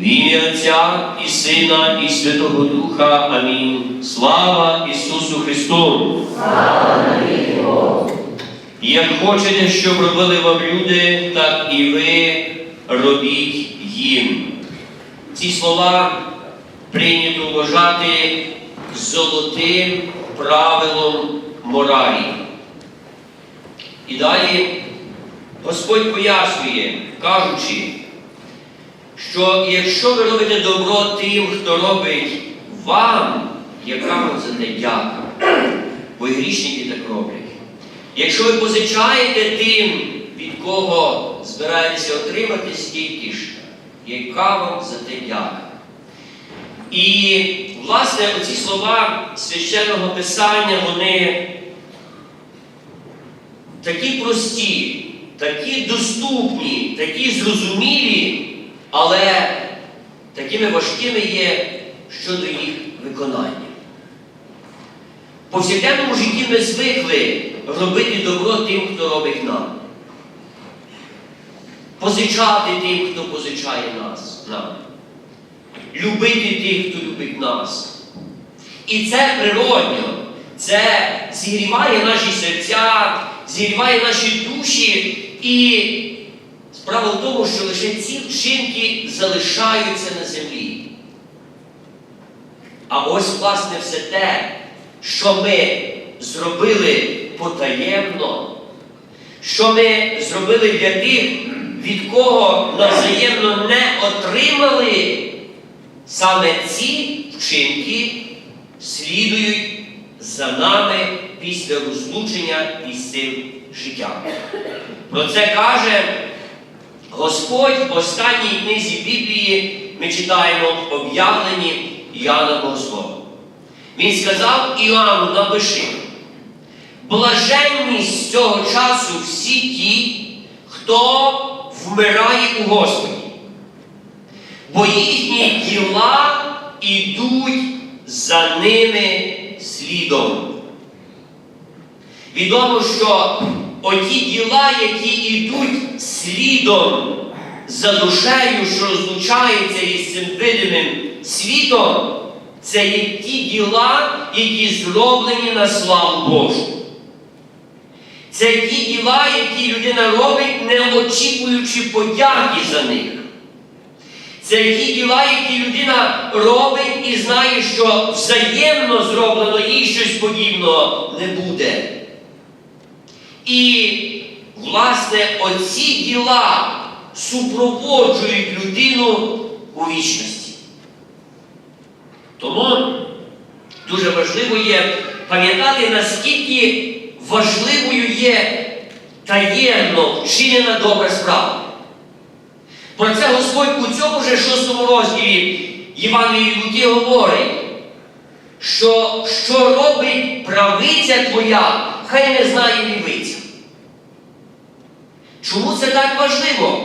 В ім'я Отця і Сина, і Святого Духа. Амінь. Слава Ісусу Христу! Як хочете, щоб робили вам люди, так і ви робіть їм. Ці слова прийнято вважати золотим правилом моралі. І далі Господь пояснює, кажучи, що якщо ви робите добро тим, хто робить вам, яка вам за те дяка? Бо грішники так роблять. Якщо ви позичаєте тим, від кого збираєтеся отримати стільки ж, яка вам за те дяка? І, власне, оці слова священного писання, вони такі прості, такі доступні, такі зрозумілі, але такими важкими є щодо їх виконання. В повсякденному житті ми звикли робити добро тим, хто робить нам. Позичати тим, хто позичає нас, нам. Любити тих, хто любить нас. І це природньо. Це зігріває наші серця, зігріває наші душі. І справа в тому, що лише ці вчинки залишаються на землі. А ось, власне, все те, що ми зробили потаємно, що ми зробили для тих, від кого навзаємно не отримали, саме ці вчинки слідують за нами після розлучення із цим життям. Про це каже Господь в останній книзі Біблії ми читаємо в об'явленні Іоанна Богослова. Він сказав Іоанну, напиши, блаженність цього часу всі ті, хто вмирає у Господі, бо їхні діла ідуть за ними слідом. Відомо, що оті діла, які йдуть слідом за душею, що розлучається із цим видимим світом, це є ті діла, які зроблені на славу Божу. Це ті діла, які людина робить, не очікуючи подяки за них. Це ті діла, які людина робить і знає, що взаємно зроблено їй щось подібного не буде. І, власне, оці діла супроводжують людину у вічності. Тому дуже важливо є пам'ятати, наскільки важливою є таємно вчинена добра справа. Про це Господь у цьому же шостому розділі Євангелії Луки говорить, що що робить правиця твоя, хай не знає лівиця. Чому це так важливо?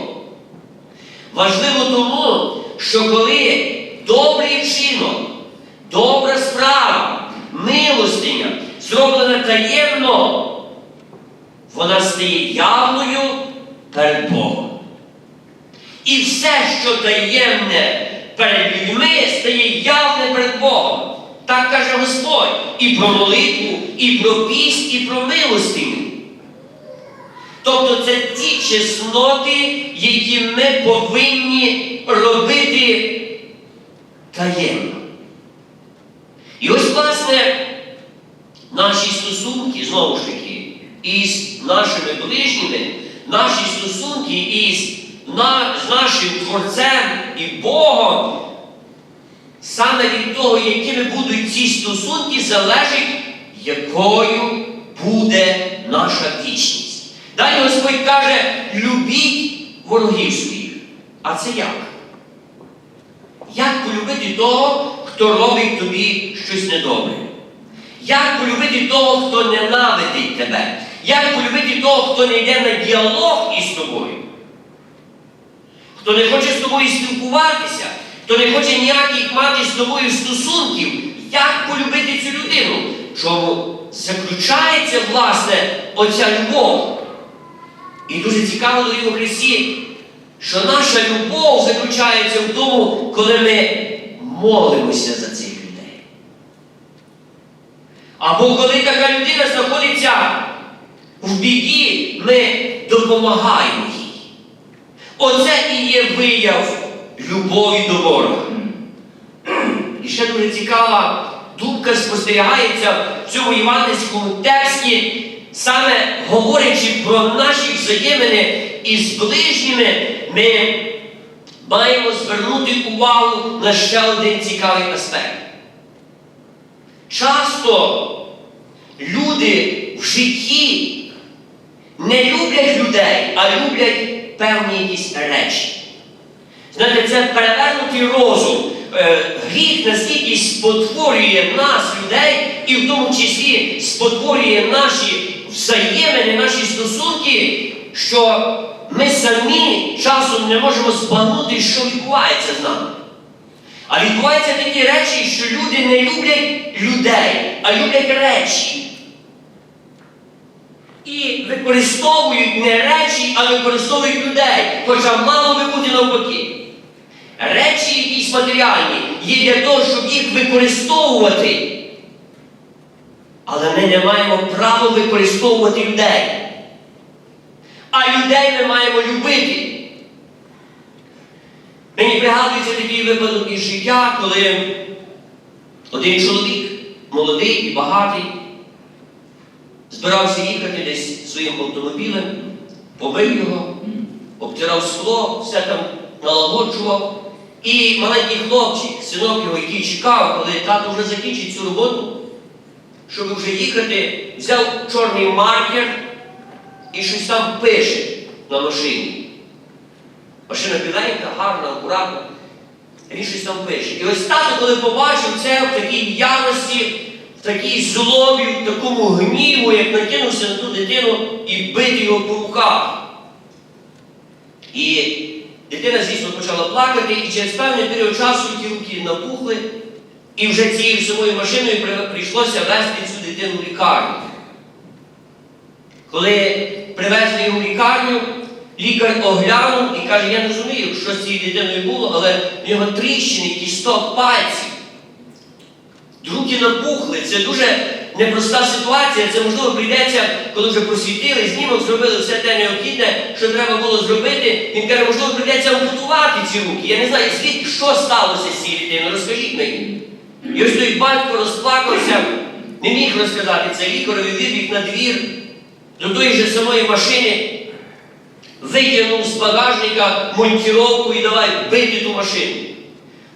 Важливо тому, що коли добрий вчинок, добра справа, милостиня зроблена таємно, вона стає явною перед Богом. І все, що таємне перед людьми, стає явне перед Богом. Так каже Господь і про молитву, і про піст, і про милостиню. Тобто це ті чесноти, які ми повинні робити таємно. І ось, власне, наші стосунки, знову ж таки, із нашими ближніми, наші стосунки із на, з нашим Творцем і Богом, саме від того, якими будуть ці стосунки, залежить, якою буде наша вічність. Далі Господь каже, любіть ворогів своїх. А це як? Як полюбити того, хто робить тобі щось недобре? Як полюбити того, хто ненавидить тебе? Як полюбити того, хто не йде на діалог із тобою? Хто не хоче з тобою спілкуватися, хто не хоче ніяких мати з тобою стосунків, як полюбити цю людину? Чому заключається, власне, оця любов? І дуже цікаво до у Христі що наша любов заключається в тому, коли ми молимося за цих людей. Або коли така людина знаходиться в біді, ми допомагаємо їй. Оце і є вияв любові до ворога. І ще дуже цікава думка спостерігається в цьому євангельському тексті, саме говорячи про наші взаємини із ближніми, ми маємо звернути увагу на ще один цікавий аспект. Часто люди в житті не люблять людей, а люблять певні якісь речі. Знаєте, це перевернутий розум. Е, Гріх настільки спотворює нас, людей, і в тому числі спотворює наші взаємини, наші стосунки, що ми самі часом не можемо збагнути, що відбувається з нами. А відбуваються такі речі, що люди не люблять людей, а люблять речі. І використовують не речі, а використовують людей. Хоча мало би бути навпаки. Речі якісь матеріальні є для того, щоб їх використовувати. Але ми не маємо права використовувати людей. А людей ми маємо любити. Мені пригадується такий випадок із життя, коли один чоловік, молодий і багатий, збирався їхати десь своїм автомобілем, побив його, обтирав скло, все там налагоджував. І маленький хлопчик, синок його, який чекав, коли тато вже закінчить цю роботу, щоб вже їхати, взяв чорний маркер і щось там пише на машині. Машина біленька, гарна, акуратна. Він щось там пише. І ось тато, коли побачив це в такій ярості, в такій злобі, в такому гніву, як накинувся на ту дитину і бити його по руках. І дитина, звісно, почала плакати, і через певний період часу ті руки напухли, і вже цією самою машиною прийшлося везти цю дитину в лікарню. Коли привезли його в лікарню, лікар оглянув і каже, я не розумію, що з цією дитиною було, але в нього тріщини, кісток пальців. Руки напухли. Це дуже непроста ситуація. Це можливо прийдеться, коли вже просвітили, знімок зробили все те необхідне, що треба було зробити. Він каже, можливо, прийдеться ампутувати ці руки. Я не знаю, звідки що сталося з цією дитиною, розкажіть мені. І ось той батько розплакався, не міг розказати це лікарові вибіг на двір до тої ж самої машини, витягнув з багажника монтіровку і давай бити ту машину.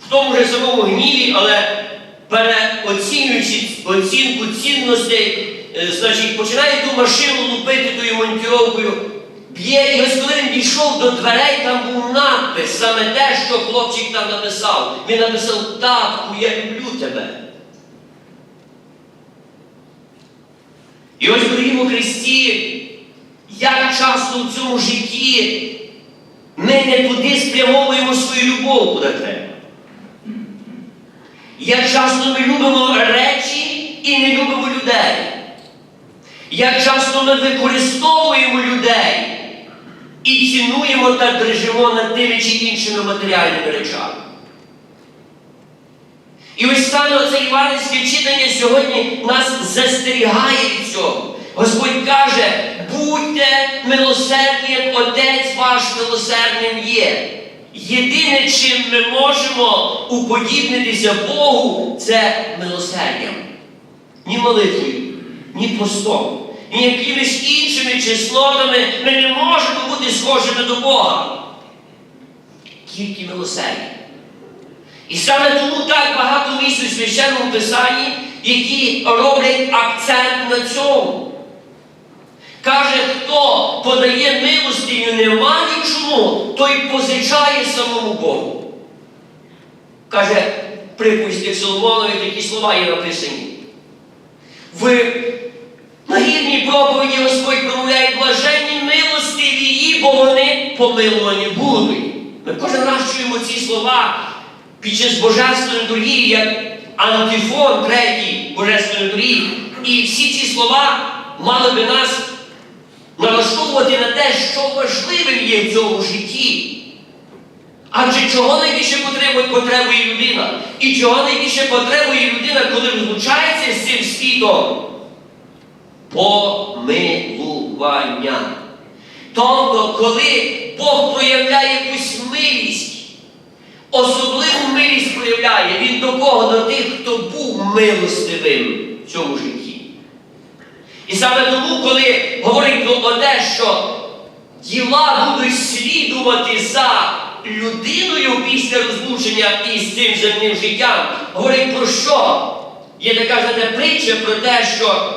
В тому ж самому гніві, але переоцінюючи оцінку цінностей, е, значить, починає ту машину лупити тою монтіровкою, б'є, і ось коли він дійшов до дверей, там був надпис, саме те, що хлопчик там написав. Він написав, татку, я люблю тебе. І ось, дорогі у Христі, як часто в цьому житті ми не туди спрямовуємо свою любов, куди треба. Як часто ми любимо речі і не любимо людей. Як часто ми використовуємо людей і цінуємо та дрижимо над тими чи іншими матеріальними речами. І ось саме це іванівське читання сьогодні нас застерігає від цього. Господь каже, будьте милосердні, як Отець ваш милосердним є. Єдине, чим ми можемо уподібнитися Богу, це милосердям. Ні молитвою, ні постом, ні якимись іншими чеснотами ми не можемо бути схожими до Бога. Тільки милосердя. І саме тому так багато місць у священному писанні, які роблять акцент на цьому. Каже, хто подає милостиню нема нічому, той позичає самому Богу. Каже, припустів Соломонові такі слова є написані. В нагірній проповіді Господь промовляє блаженні милостиві її, бо вони помилувані будуть. Ми кожен раз чуємо ці слова під час божественної літургії, як антифон третій божественної літургії. І всі ці слова мали би нас налаштовувати на те, що важливим є в цьому житті. Адже чого найбільше потребує, потребує людина? І чого найбільше потребує людина, коли розлучається з цим світом? Помилування. Тобто, коли Бог проявляє якусь милість, особливу милість проявляє він до кого? До тих, хто був милостивим в цьому житті. І саме тому, коли говорить про те, що діла будуть слідувати за людиною після розлучення із цим земним життям, говорить про що? Є така притча про те, що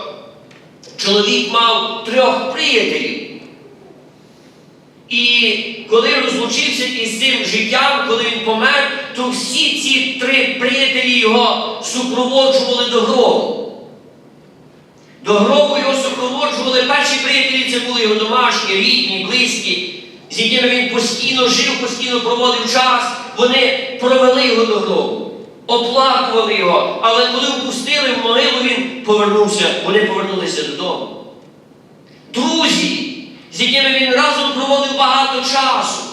чоловік мав трьох приятелів. І коли розлучився із цим життям, коли він помер, то всі ці три приятелі його супроводжували до гробу. До гробу його супроводжували перші приятелі, це були його домашні, рідні, близькі, з якими він постійно жив, постійно проводив час. Вони провели його до гробу, оплакували його. Але коли впустили в могилу, він повернувся, вони повернулися додому. Друзі, з якими він разом проводив багато часу,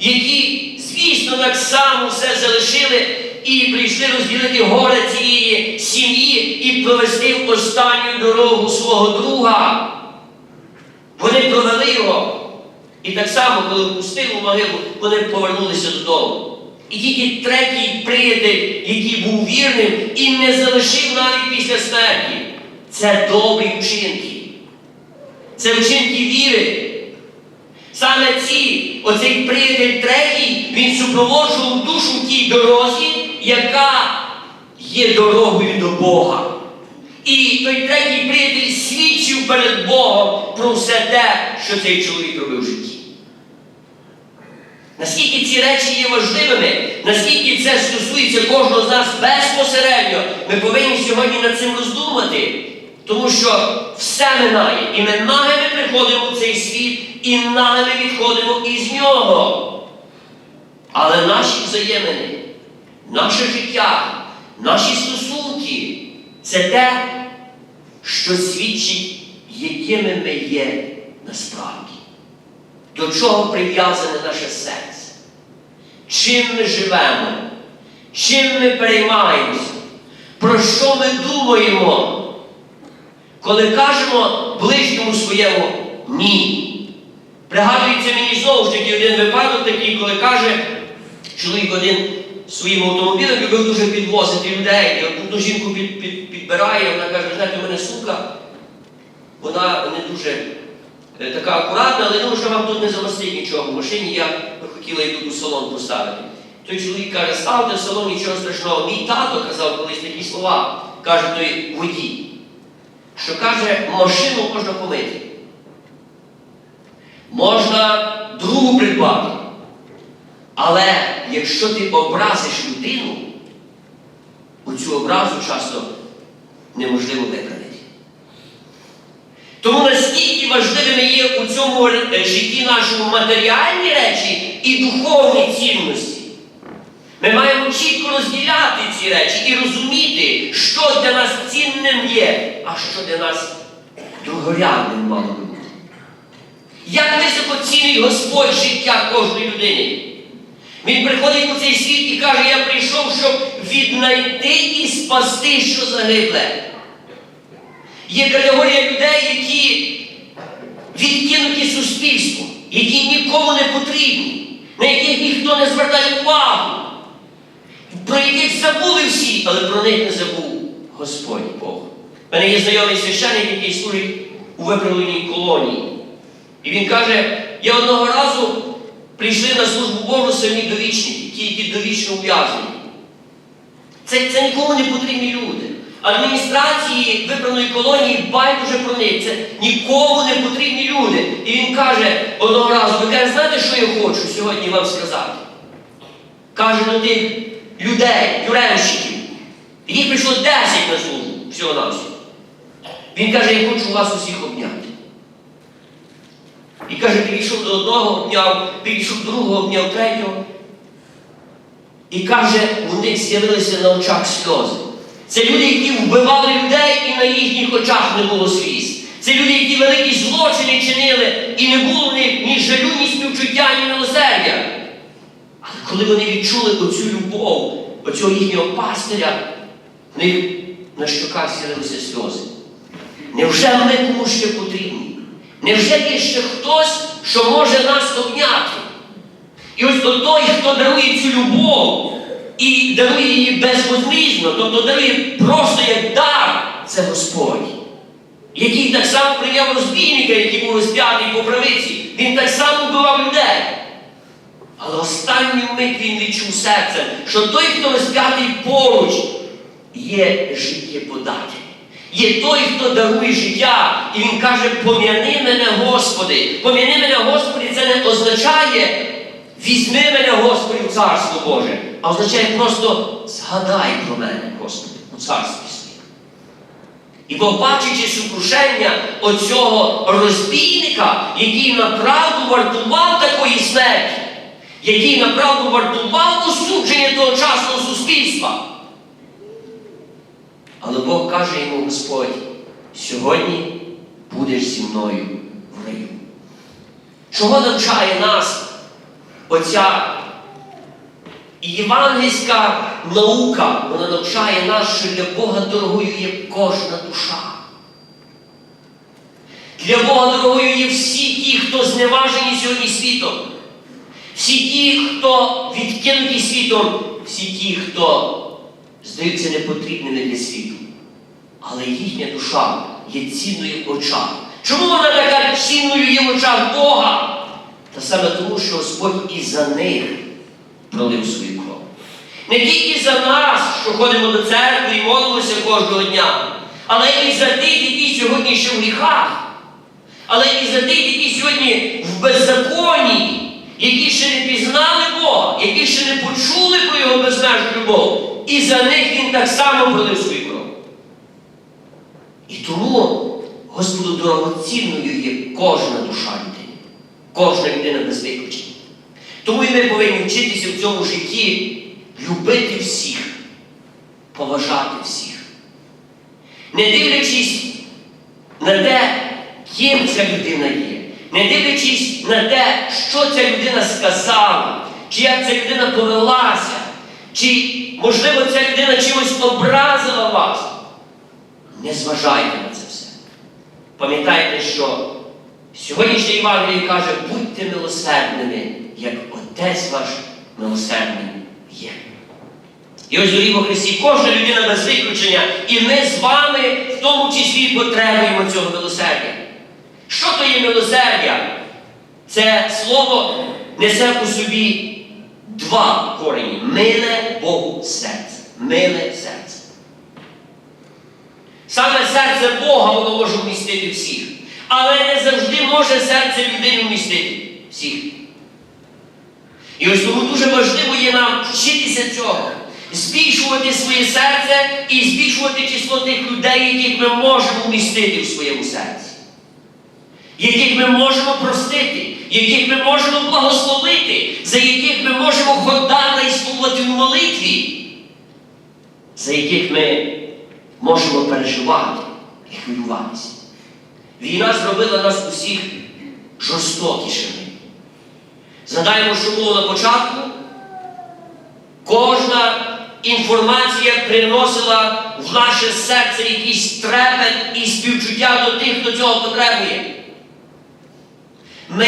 які, звісно, так само все залишили і прийшли розділити горе цієї сім'ї і провести в останню дорогу свого друга. Вони провели його. І так само, коли впустили в могилу, вони повернулися додому. І тільки третій приятель, який був вірним і не залишив навіть після смерті, це добрі вчинки. Це вчинки віри. Саме ці, оцей приятель третій, він супроводжував душу тій дорозі, яка є дорогою до Бога. І той третій приятель свідчив перед Богом про все те, що цей чоловік робив в житті. Наскільки ці речі є важливими, наскільки це стосується кожного з нас безпосередньо, ми повинні сьогодні над цим роздумати. Тому що все минає. І ми нагими приходимо в цей світ, і нагими відходимо із нього. Але наші взаємини, наше життя, наші стосунки це те, що свідчить, якими ми є насправді. До чого прив'язане наше серце? Чим ми живемо? Чим ми переймаємося? Про що ми думаємо? Коли кажемо ближньому своєму ні. Пригадується мені знову ж таки один випадок такий, коли каже, чоловік один своїм автомобілем любив дуже підвозити людей. І одну жінку під, під, підбирає, вона каже, знаєте, у мене сука, вона не дуже така акуратна, але думаю, що вам тут не замостить нічого в машині, я хотіла її тут у салон поставити. Той чоловік каже, ставте в салон, нічого страшного. Мій тато казав колись такі слова, каже той водій що каже, машину можна помити. Можна другу придбати. Але якщо ти образиш людину, оцю образу часто неможливо виправити. Тому наскільки важливими є у цьому е, житті нашому матеріальні речі і духовні цінності. Ми маємо чітко розділяти ці речі і розуміти, що для нас цінним є, а що для нас другорядним мало бути. Як високо цінить Господь життя кожної людини. Він приходить у цей світ і каже, я прийшов, щоб віднайти і спасти, що загибле. Є категорія людей, які відкинуті суспільством, які нікому не потрібні, на яких ніхто не звертає увагу про яких забули всі, але про них не забув Господь Бог. У мене є знайомий священник, який служить у виправленій колонії. І він каже, я одного разу прийшли на службу Божу самі довічники, ті, які довічно ув'язнені. Це, це нікому не потрібні люди. Адміністрації виправної колонії байдуже про них. Це нікому не потрібні люди. І він каже одного разу, ви каже, знаєте, що я хочу сьогодні вам сказати? Каже до тих людей, тюремщиків. Їх прийшло 10 на службу всього на всього. Він каже, я хочу вас усіх обняти. І каже, підійшов до одного, обняв, підійшов до другого, обняв третього. І каже, у них з'явилися на очах сльози. Це люди, які вбивали людей, і на їхніх очах не було сліз. Це люди, які великі злочини чинили, і не було в них ні жалю, ні співчуття, ні милосердя. Але коли вони відчули оцю любов, оцього їхнього пастиря, в них на щоках з'явилися сльози. Невже ми комусь ще потрібні? Невже є ще хтось, що може нас обняти? І ось то той, хто дарує цю любов і дарує її безвозмізно, тобто дарує просто як дар, це Господь, який так само прийняв розбійника, який був розп'ятий по правиці. Він так само вбивав людей. Але останню мить він відчув серцем, що той, хто розп'ятий поруч, є життєподатель. Є той, хто дарує життя, і він каже, пом'яни мене, Господи. Пом'яни мене, Господи, це не означає візьми мене, Господи, в Царство Боже, а означає просто згадай про мене, Господи, у царстві своєму. І Бог, бачачи сукрушення оцього розбійника, який направду вартував такої смерті, який направду вартував осудження тогочасного суспільства. Але Бог каже йому Господь, сьогодні будеш зі мною в раю. Чого навчає нас оця євангельська наука? Вона навчає нас, що для Бога дорогою кожна душа. Для Бога дорогою є всі ті, хто зневажені сьогодні світом. Всі ті, хто відкинуті світом, всі ті, хто здаються непотрібними для світу. Але їхня душа є цінною в очах. Чому вона така цінною є в очах Бога? Та саме тому, що Господь і за них пролив свою кров. Не тільки за нас, що ходимо до церкви і молимося кожного дня, але і за тих, які сьогодні ще в гріхах, але і за тих, які сьогодні в беззаконні, які ще не пізнали Бога, які ще не почули про Його безмежну любов. І за них Він так само пролив свою кров. І тому Господу дорогоцінною є кожна душа людини, кожна людина без виключення. Тому і ми повинні вчитися в цьому житті любити всіх, поважати всіх. Не дивлячись на те, ким ця людина є, не дивлячись на те, що ця людина сказала, чи як ця людина повелася, чи, можливо, ця людина чимось образила вас. Не зважайте на це все. Пам'ятайте, що сьогоднішнє Євангеліє каже, будьте милосердними, як Отець ваш милосердний є. І ось доріго Христі, кожна людина без виключення, і ми з вами в тому числі потребуємо цього милосердя. Що то є милосердя? Це слово несе у собі два корені. Миле Богу серце. Миле серце. Саме серце Бога воно може вмістити всіх. Але не завжди може серце людини вмістити всіх. І ось тому дуже важливо є нам вчитися цього, збільшувати своє серце і збільшувати число тих людей, яких ми можемо вмістити в своєму серці, яких ми можемо простити, яких ми можемо благословити, за яких ми можемо ходатайствувати в молитві, за яких ми можемо переживати і хвилюватися. Війна зробила нас усіх жорстокішими. Згадаємо, що було на початку. Кожна інформація приносила в наше серце якийсь трепет і співчуття до тих, хто цього потребує. Ми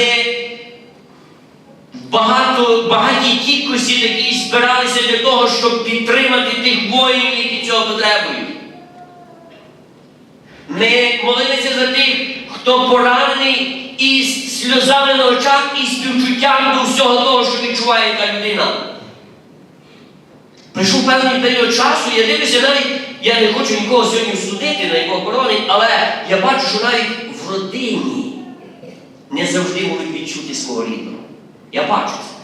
в багато, багатій кількості такі збиралися для того, щоб підтримати тих воїнів, які цього потребують. Ми молилися за тих, хто поранений із сльозами на очах і співчуттям до всього того, що відчуває та людина. Прийшов певний період часу, я дивлюся навіть, я не хочу нікого сьогодні судити на його оборони, але я бачу, що навіть в родині не завжди можуть відчути свого рідного. Я бачу це.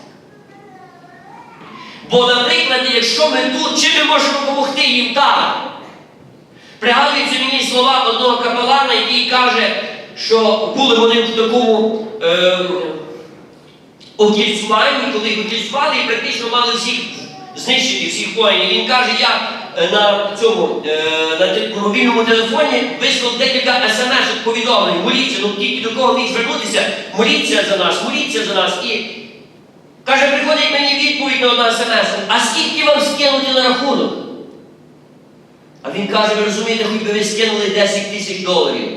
Бо, наприклад, якщо ми тут, чим ми можемо допомогти їм там? Пригадуються мені слова одного капелана, який каже, що були вони в такому е, окільцюванні, коли їх окільцювали і практично мали всіх знищити, всіх воїнів. Він каже, я е, на цьому е, на мобільному телефоні вислав декілька смс повідомлень, моліться, ну тільки до кого міг звернутися, моліться за нас, моліться за нас. І Каже, приходить мені відповідь на одна смс, а скільки вам скинути на рахунок? А він каже, ви розумієте, хоч би ви скинули 10 тисяч доларів,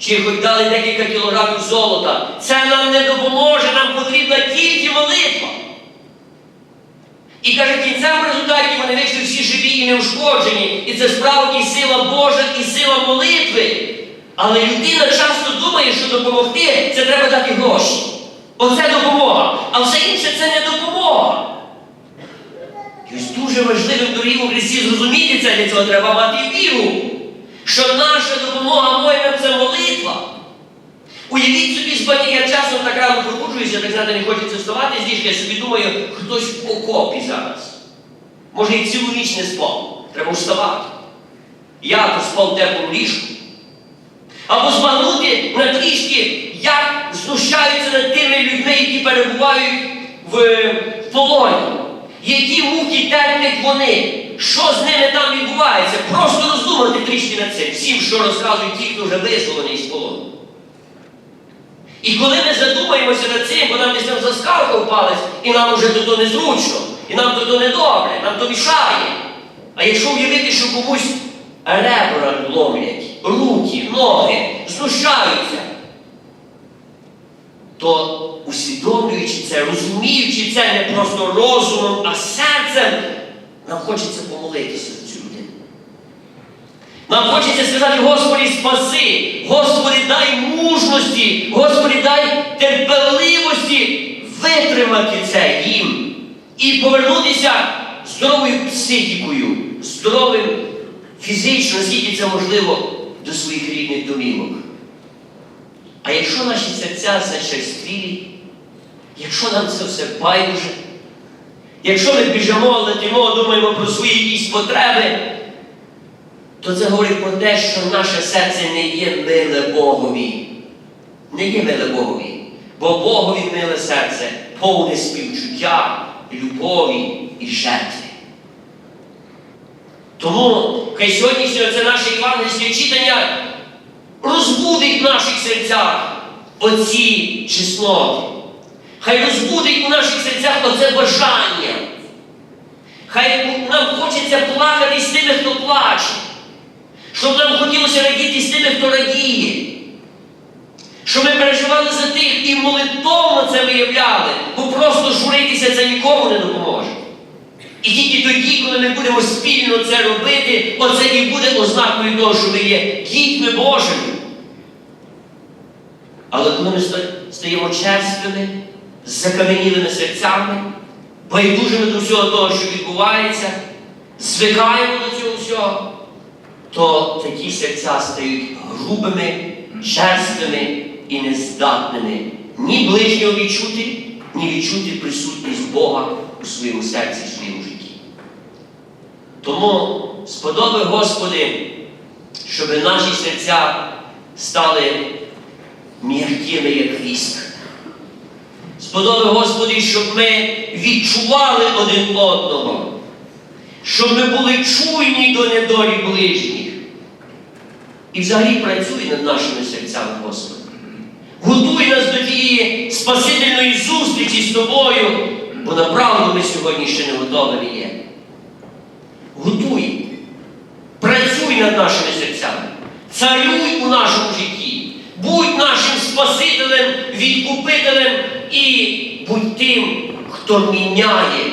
чи хоч дали декілька кілограмів золота. Це нам не допоможе, нам потрібна тільки молитва. І каже, в результаті вони вийшли всі живі і неушкоджені. І це справді сила Божа і сила молитви. Але людина часто думає, що допомогти це треба дати гроші. Оце допомога. А все інше це не допомога. І ось дуже важливим дорогим у Христі зрозуміти це, для цього треба мати віру, що наша допомога воїнам це молитва. Уявіть собі, спані, я часом так рано пробуджуюся, так знаєте, не хочеться вставати з ліжка, я собі думаю, хтось в окопі зараз. Може і цілу ніч не спав. Треба вставати. Я то спав в теплому ліжку. Або збагнути на трішки, як знущаються над тими людьми, які перебувають в полоні. Які муки терплять вони. Що з ними там відбувається? Просто роздумати трішки над цим. Всім, що розказують ті, хто вже визволений з полону. І коли ми задумаємося над цим, бо нам десь там заскалка палець, і нам уже то незручно, і нам то недобре, нам то мішає. А якщо уявити, що комусь ребра ломлять, руки, ноги, знущаються, то усвідомлюючи це, розуміючи це не просто розумом, а серцем, нам хочеться помолитися за цю людину. Нам хочеться сказати, Господи, спаси, Господи, дай мужності, Господи, дай терпеливості витримати це їм і повернутися здоровою психікою, здоровим фізично, наскільки це можливо, до своїх рідних домівок. А якщо наші серця зачерствілі, якщо нам це все байдуже, якщо ми біжимо, летимо, думаємо про свої якісь потреби, то це говорить про те, що наше серце не є миле Богові. Не є миле Богові. Бо Богові миле серце повне співчуття, любові і жертви. Тому хай сьогоднішнє це наше євангельське читання розбудить в наших серцях оці чесноти. Хай розбудить у наших серцях оце бажання. Хай нам хочеться плакати з тими, хто плаче. Щоб нам хотілося радіти з тими, хто радіє. Щоб ми переживали за тих і молитовно це виявляли, бо просто журитися це нікому не допоможе. І тільки тоді, коли ми будемо спільно це робити, оце і буде ознакою того, що ми є дітьми Божими. Але коли ми стаємо черствими, з закам'янілими серцями, байдужими до всього того, що відбувається, звикаємо до цього всього, то такі серця стають грубими, черствими і нездатними ні ближнього відчути, ні відчути присутність Бога у своєму серці, у своєму житті. Тому сподоби, Господи, щоб наші серця стали м'якими, як віск. Сподоби, Господи, щоб ми відчували один одного, щоб ми були чуйні до недолі ближніх. І взагалі працюй над нашими серцями, Господи. Готуй нас до тієї спасительної зустрічі з Тобою, бо направду ми сьогодні ще не готові є. Готуй, працюй над нашими серцями, царюй у нашому житті, будь нашим Спасителем, відкупителем і будь тим, хто міняє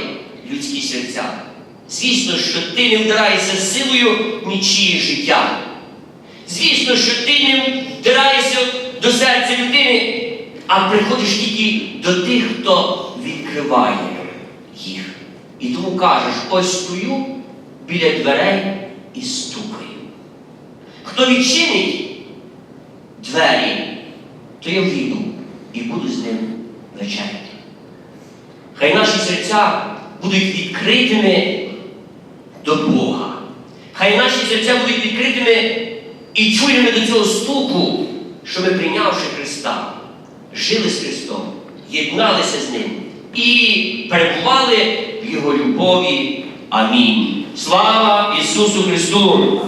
людські серця. Звісно, що ти не вдираєшся силою в нічиє життя. Звісно, що ти не вдираєшся до серця людини, а приходиш тільки до тих, хто відкриває їх. І тому кажеш, ось стою біля дверей і стукаю. Хто відчинить двері, то я війду і буду з ним вечеряти. Хай наші серця будуть відкритими до Бога. Хай наші серця будуть відкритими і чуємо до цього стуку, що ми, прийнявши Христа, жили з Христом, єдналися з Ним і перебували в Його любові. Амінь. Слава Ісусу Христу!